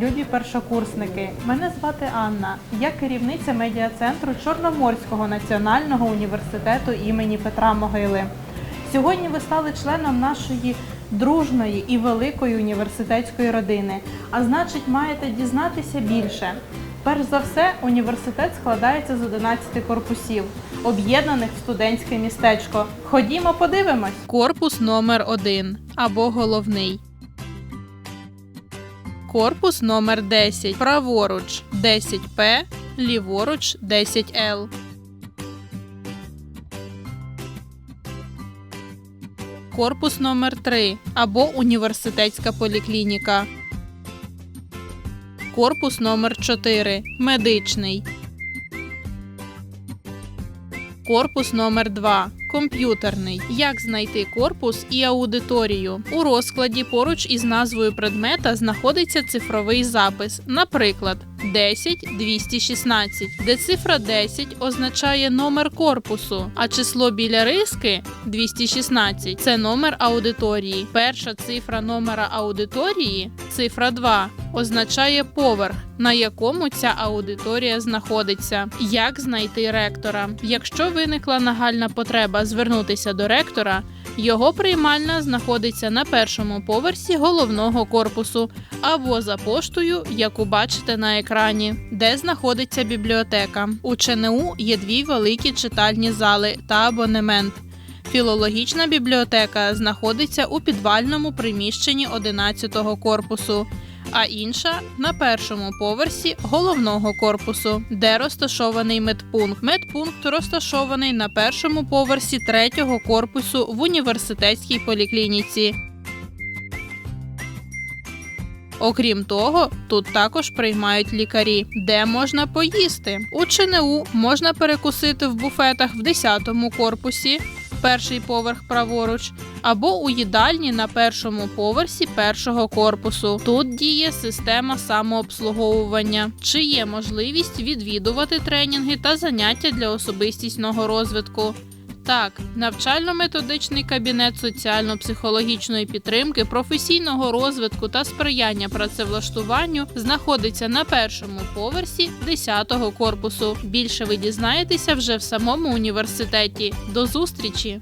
любі першокурсники. Мене звати Анна. Я керівниця медіа-центру Чорноморського національного університету імені Петра Могили. Сьогодні ви стали членом нашої дружної і великої університетської родини, а значить, маєте дізнатися більше. Перш за все, університет складається з 11 корпусів, об'єднаних в студентське містечко. Ходімо, подивимось. Корпус номер 1 або головний. Корпус номер 10. Праворуч 10П, ліворуч 10Л. Корпус номер 3 або університетська поліклініка. Корпус номер 4 медичний. Корпус номер 2 комп'ютерний. Як знайти корпус і аудиторію? У розкладі поруч із назвою предмета знаходиться цифровий запис. Наприклад, 10216, де цифра 10 означає номер корпусу, а число біля риски 216 це номер аудиторії. Перша цифра номера аудиторії, цифра 2, означає поверх, на якому ця аудиторія знаходиться. Як знайти ректора? Якщо виникла нагальна потреба звернутися до ректора, його приймальна знаходиться на першому поверсі головного корпусу або за поштою, яку бачите на екрані, де знаходиться бібліотека. У ЧНУ є дві великі читальні зали та абонемент. Філологічна бібліотека знаходиться у підвальному приміщенні 11-го корпусу, а інша на першому поверсі головного корпусу, де розташований медпункт. Медпункт розташований на першому поверсі третього корпусу в університетській поліклініці. Окрім того, тут також приймають лікарі, де можна поїсти. У ЧНУ можна перекусити в буфетах в 10-му корпусі, перший поверх праворуч, або у їдальні на першому поверсі першого корпусу. Тут діє система самообслуговування, чи є можливість відвідувати тренінги та заняття для особистісного розвитку. Так, навчально-методичний кабінет соціально-психологічної підтримки, професійного розвитку та сприяння працевлаштуванню знаходиться на першому поверсі 10-го корпусу. Більше ви дізнаєтеся вже в самому університеті. До зустрічі!